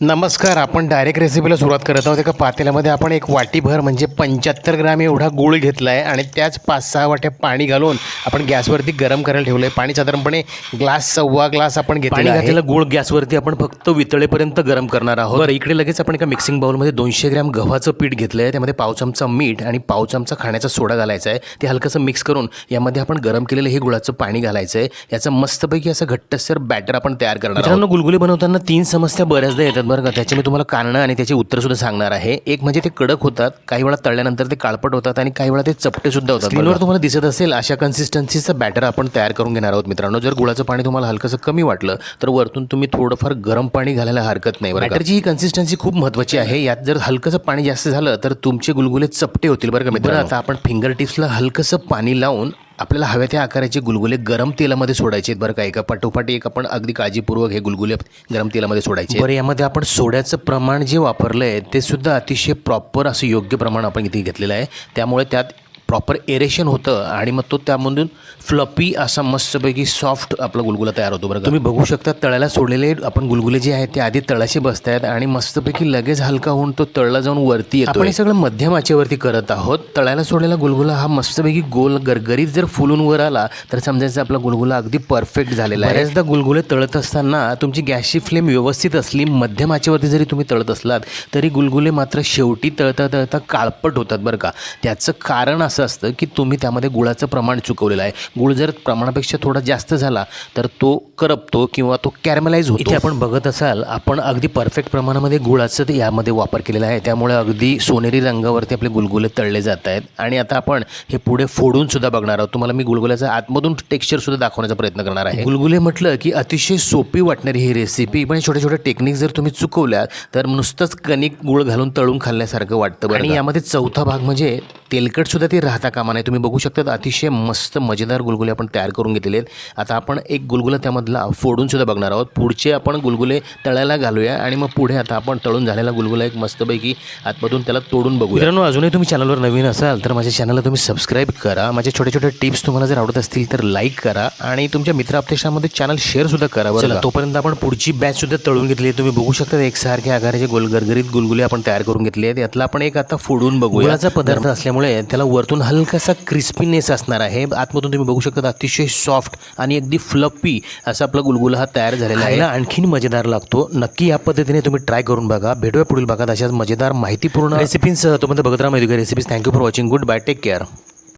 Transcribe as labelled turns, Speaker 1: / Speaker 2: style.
Speaker 1: नमस्कार आपण डायरेक्ट रेसिपीला सुरुवात करत आहोत. एका पातेल्यामध्ये आपण एक वाटीभर म्हणजे पंच्याहत्तर ग्रॅम एवढा गूळ घेतला आहे आणि त्याच पाच सहा वाट्या पाणी घालून आपण गॅसवरती गरम करायला ठेवलं आहे पाणी साधारणपणे ग्लास सव्वा ग्लास आपण
Speaker 2: पाणी
Speaker 1: घेतलेलं
Speaker 2: गुळ गॅसवरती आपण फक्त वितळेपर्यंत गरम करणार आहोत. बरं इकडे लगेच आपण एका मिक्सिंग बाउलमध्ये दोनशे ग्रॅम गव्हाचं पीठ घेतलं आहे त्यामध्ये पाव चमचा मीठ आणि पाव चमचा खाण्याचा सोडा घालायचा आहे. ते हलकंसं मिक्स करून यामध्ये आपण गरम केलेलं हे गुळाचं पाणी घालायचं आहे याचं मस्तपैकी असं घट्टसर बॅटर आपण तयार करणार आहोत. गुलगुले बनवताना तीन समस्या बऱ्याचदा येतात. बरं का त्याचे मी तुम्हाला कारणं आणि त्याची उत्तर सुद्धा सांगणार आहे. एक म्हणजे ते कडक होतात काही वेळा तळल्यानंतर ते काळपट होतात आणि काही वेळा ते चपटे सुद्धा होतात. स्क्रीनवर तुम्हाला दिसत असेल अशा कन्सिस्टन्सीचं बॅटर आपण तयार करून घेणार आहोत मित्रांनो. जर गुळाचं पाणी तुम्हाला हलकंसं कमी वाटलं तर वरतून तुम्ही थोडंफार गरम पाणी घालायला हरकत नाही. बॅटरची ही कन्सिस्टन्सी खूप महत्त्वाची आहे. यात जर हलकंसं पाणी जास्त झालं तर तुमचे गुलगुले चपटे होतील बरं का मित्रांनो. आता आपण फिंगर टिप्सला हलकंसं पाणी लावून आपल्याला हव्या त्या आकाराचे गुलगुले गरम तेलामध्ये सोडायचे आहेत बरं का. एका पाठोपाठ एक आपण अगदी काळजीपूर्वक हे गुलगुले गरम तेलामध्ये सोडायचे बरं यामध्ये आपण सोड्याचं प्रमाण जे वापरलं आहे ते सुद्धा अतिशय प्रॉपर असं योग्य प्रमाण आपण इथे घेतलेलं आहे. त्यामुळे त्यात प्रॉपर एरेशन होतं आणि मग तो त्यामधून फ्लपी असा मस्तपैकी सॉफ्ट आपला गुलगुला तयार होतो बरं. तुम्ही बघू शकता तळ्याला सोडलेले आपण गुलगुले जे आहेत ते आधी तळाशी बसत आहेत आणि मस्तपैकी लगेच हलका होऊन तो तळला जाऊन वरती येतो आपण हे सगळं मध्यम आचेवरती करत आहोत. तळ्याला सोडलेला गुलगुला हा मस्तपैकी गोल गरगरीत जर फुलून वर आला तर समजायचं आपला गुलगुला अगदी परफेक्ट झालेला आहे. बऱ्याचदा गुलगुले तळत असताना तुमची गॅसची फ्लेम व्यवस्थित असली मध्यम आचेवरती जरी तुम्ही तळत असलात तरी गुलगुले मात्र शेवटी तळता तळता काळपट होतात बरं का. त्याचं कारण असं असतं की तुम्ही त्यामध्ये गुळाचं प्रमाण चुकवलेलं आहे. गुळ जर प्रमाणापेक्षा थोडा जास्त झाला तर तो करपतो किंवा तो कॅरमलाइज होतो. इथे आपण बघत असाल आपण अगदी परफेक्ट प्रमाणामध्ये गुळाचं यामध्ये वापर केलेला आहे. त्यामुळे अगदी सोनेरी रंगावरती आपले गुलगुले तळले जात आहेत. आणि आता आपण हे पुढे फोडून सुद्धा बघणार आहोत. तुम्हाला मी गुलगुल्याचा आतमधून टेक्स्चर सुद्धा दाखवण्याचा प्रयत्न करणार आहे. गुलगुले म्हटलं की अतिशय सोपी वाटणारी ही रेसिपी पण छोट्या छोट्या टेक्निक जर तुम्ही चुकवल्या तर नुसतंच कणिक गुळ घालून तळून खाल्ल्यासारखं वाटतं आणि यामध्ये चौथा भाग म्हणजे तेलकट सुद्धा ते राहता कामा नाही. तुम्ही बघू शकता अतिशय मस्त मजेदार गुलगुले आपण तयार करून घेतलेले आहेत. आता आपण एक गुलगुला त्यामधला फोडून सुद्धा बघणार आहोत. पुढचे आपण गुलगुले तळायला घालूया आणि मग पुढे आता आपण तळून झालेला गुलगुला एक मस्तपैकी आतमधून त्याला तोडून बघूया. मित्रांनो अजूनही तुम्ही चॅनलवर नवीन असाल तर माझ्या चॅनलला तुम्ही सबस्क्राईब करा. माझ्या छोट्या छोट्या टिप्स तुम्हाला जर आवडत असतील तर लाईक करा आणि तुमच्या मित्र आपल्यामध्ये चॅनल शेअर सुद्धा करा बरं. तोपर्यंत आपण पुढची बॅच सुद्धा तळून घेतली आहे. तुम्ही बघू शकता एकसारख्या आकाराचे गोल गरगरीत गुलगुले आपण तयार करून घेतले आहेत. यातला आपण एक आता फोडून बघू गुळाचा पदार्थ असल्यामुळे त्याला वरतून हलकासा क्रिस्पीनेस असणार आहे. आतमधून तुम्ही बघू शकता अतिशय सॉफ्ट आणि अगदी फ्लपी असा आपला गुलगुला हा तयार झालेला आहे. आणखीन मजेदार लागतो. नक्की या पद्धतीने तुम्ही ट्राय करून बघा. भेटूया पुढील भागात अशाच मजेदार माहितीपूर्ण रेसिपींसह तोपर्यंत बघत राहा recipes thank you for watching goodbye take care